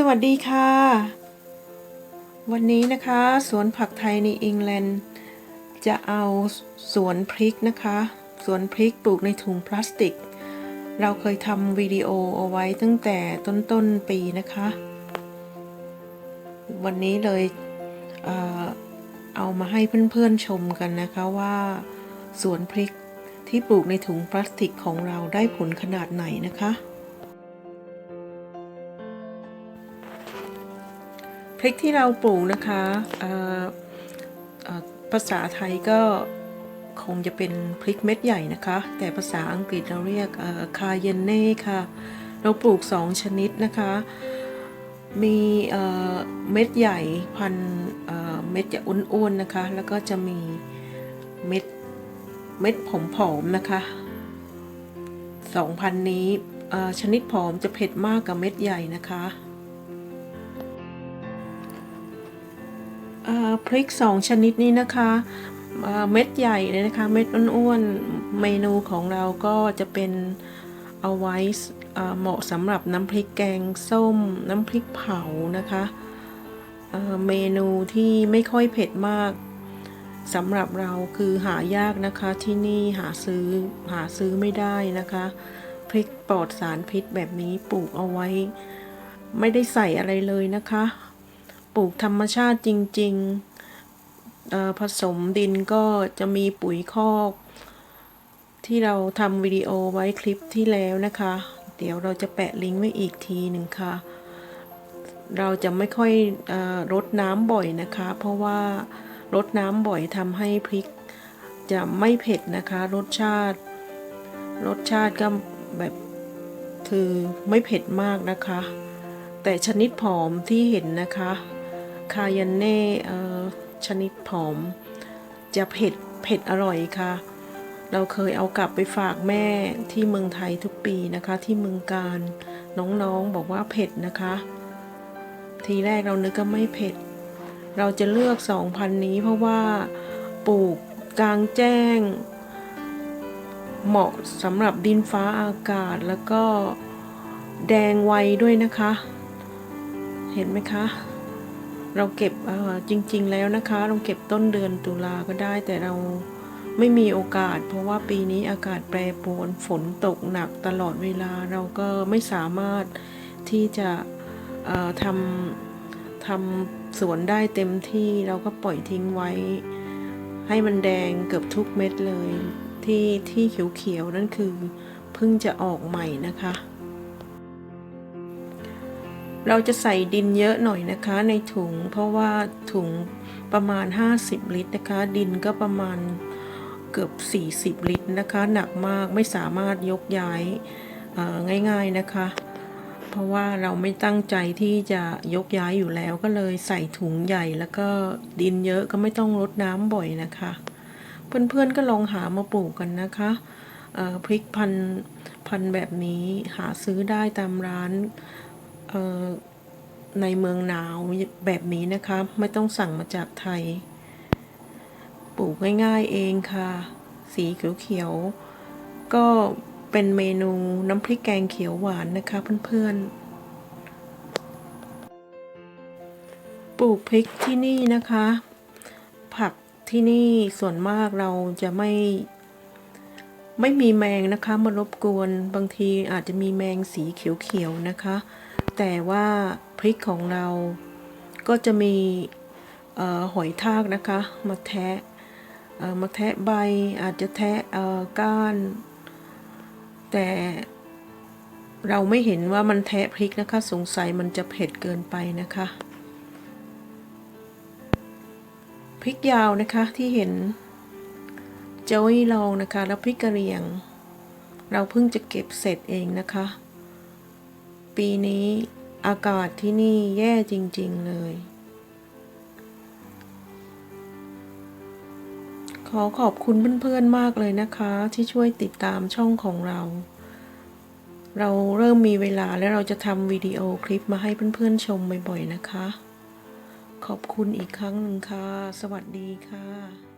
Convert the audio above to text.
สวัสดีค่ะ วันนี้นะคะสวนผักไทยในอังกฤษจะเอาสวนพริกนะคะสวนพริกปลูกในถุงพลาสติก เราเคยทำวิดีโอเอาไว้ตั้งแต่ต้นต้นๆปีนะคะ วันนี้เลยเอ่อเอามาให้เพื่อนๆชมกันนะคะว่าสวนพริกที่ปลูกในถุงพลาสติกของเราได้ผลขนาดไหนนะคะ พริกที่เราปลูกนะคะภาษาไทยก็คงจะเป็นพริกเม็ดใหญ่นะคะ แต่ภาษาอังกฤษเราเรียกคาเยนเน่ค่ะ เราปลูก 2 ชนิดนะคะ มีเม็ดใหญ่พันเม็ดจะอ้วนๆนะคะ แล้วก็จะมีเม็ดเม็ดผอมๆนะคะสองพันนี้ชนิดผอมจะเผ็ดมากกับเม็ดใหญ่นะคะ พริกสองชนิดนี้นะคะเม็ดใหญ่เลยนะคะ เม็ดอ้วนๆ เมนูของเราก็จะเป็นเอาไว้เหมาะสำหรับน้ำพริกแกงส้ม น้ำพริกเผานะคะเเมนูที่ไม่ค่อยเผ็ดมากสำหรับเราคือหายากนะคะที่นี่หาซื้อหาซื้อไม่ได้นะคะ พริกปลอดสารพิษแบบนี้ปลูกเอาไว้ ไม่ได้ใส่อะไรเลยนะคะ ปลูกธรรมชาติจริงๆผสมดินก็จะมีปุ๋ยคอก ที่เราทำวิดีโอไว้คลิปที่แล้วนะคะ เดี๋ยวเราจะแปะลิงก์ไว้อีกทีหนึ่งค่ะ เราจะไม่ค่อยอรดน้ำบ่อยนะคะ เพราะว่ารดน้ำบ่อยทำให้พริกจะไม่เผ็ดนะคะ รสชาติ รสชาติก็แบบคือไม่เผ็ดมากนะคะ แต่ชนิดผอมที่เห็นนะคะ คายันเน่เอ่อชนิดผอม จะเผ็ดเผ็ดอร่อยค่ะ เราเคยเอากลับไปฝากแม่ที่เมืองไทยทุกปีนะคะ ที่เมืองการน้องๆบอกว่าเผ็ดนะคะ ทีแรกเรานึกก็ไม่เผ็ด เราจะเลือกสองพันนี้เพราะว่าปลูกกลางแจ้ง เหมาะสำหรับดินฟ้าอากาศแล้วก็แดงไวด้วยนะคะ เห็นไหมคะ เราเก็บจริง ๆ แล้วนะคะ เราเก็บต้นเดือนตุลาก็ได้ แต่เราไม่มีโอกาส เพราะว่าปีนี้อากาศแปรปรวนฝนตกหนักตลอดเวลาเราก็ไม่สามารถที่จะทำทำสวนได้เต็มที่เราก็ปล่อยทิ้งไว้ ให้มันแดงเกือบทุกเม็ดเลย ที่ที่เขียวๆนั่นคือเพิ่งจะออกใหม่นะคะ เราจะใส่ดินเยอะหน่อยนะคะในถุง เพราะว่าถุงประมาณ 50 ลิตรนะคะ ดินก็ประมาณเกือบ 40 ลิตรนะคะ หนักมากไม่สามารถยกย้ายเอ่อง่ายๆนะคะ เพราะว่าเราไม่ตั้งใจที่จะยกย้ายอยู่แล้วก็เลยใส่ถุงใหญ่แล้วก็ดินเยอะก็ไม่ต้องรดน้ำบ่อยนะคะ เพื่อนๆก็ลองหามาปลูกกันนะคะพริกพันพันแบบนี้หาซื้อได้ตามร้าน ในเมืองหนาวแบบนี้นะคะ ไม่ต้องสั่งมาจากไทย ปลูกง่ายๆเองค่ะ สีเขียวๆก็เป็นเมนูน้ำพริกแกงเขียวหวานนะคะเพื่อนๆ ปลูกพริกที่นี่นะคะ ผักที่นี่ส่วนมากเราจะไม่ไม่มีแมงนะคะมารบกวนบางทีอาจจะมีแมงสีเขียวๆนะคะ แต่ว่าพริกของเราก็จะมีออหอยทากนะคะ มาแทะมาแทะใบอาจจะแทะก้าน แต่เราไม่เห็นว่ามันแทะพริกนะคะ สงสัยมันจะเผ็ดเกินไปนะคะพริกยาวนะคะที่เห็นโจ้ยลองนะคะ แล้วพริกกระเรียง เราเพิ่งจะเก็บเสร็จเองนะคะ ปีนี้อากาศที่นี่แย่จริง ๆ เลย ขอขอบคุณเพื่อนๆมากเลยนะคะ ที่ช่วยติดตามช่องของเรา เราเริ่มมีเวลาและเราจะทำวิดีโอคลิปมาให้เพื่อนๆชมบ่อยๆนะคะ ขอบคุณอีกครั้งหนึ่งค่ะ สวัสดีค่ะ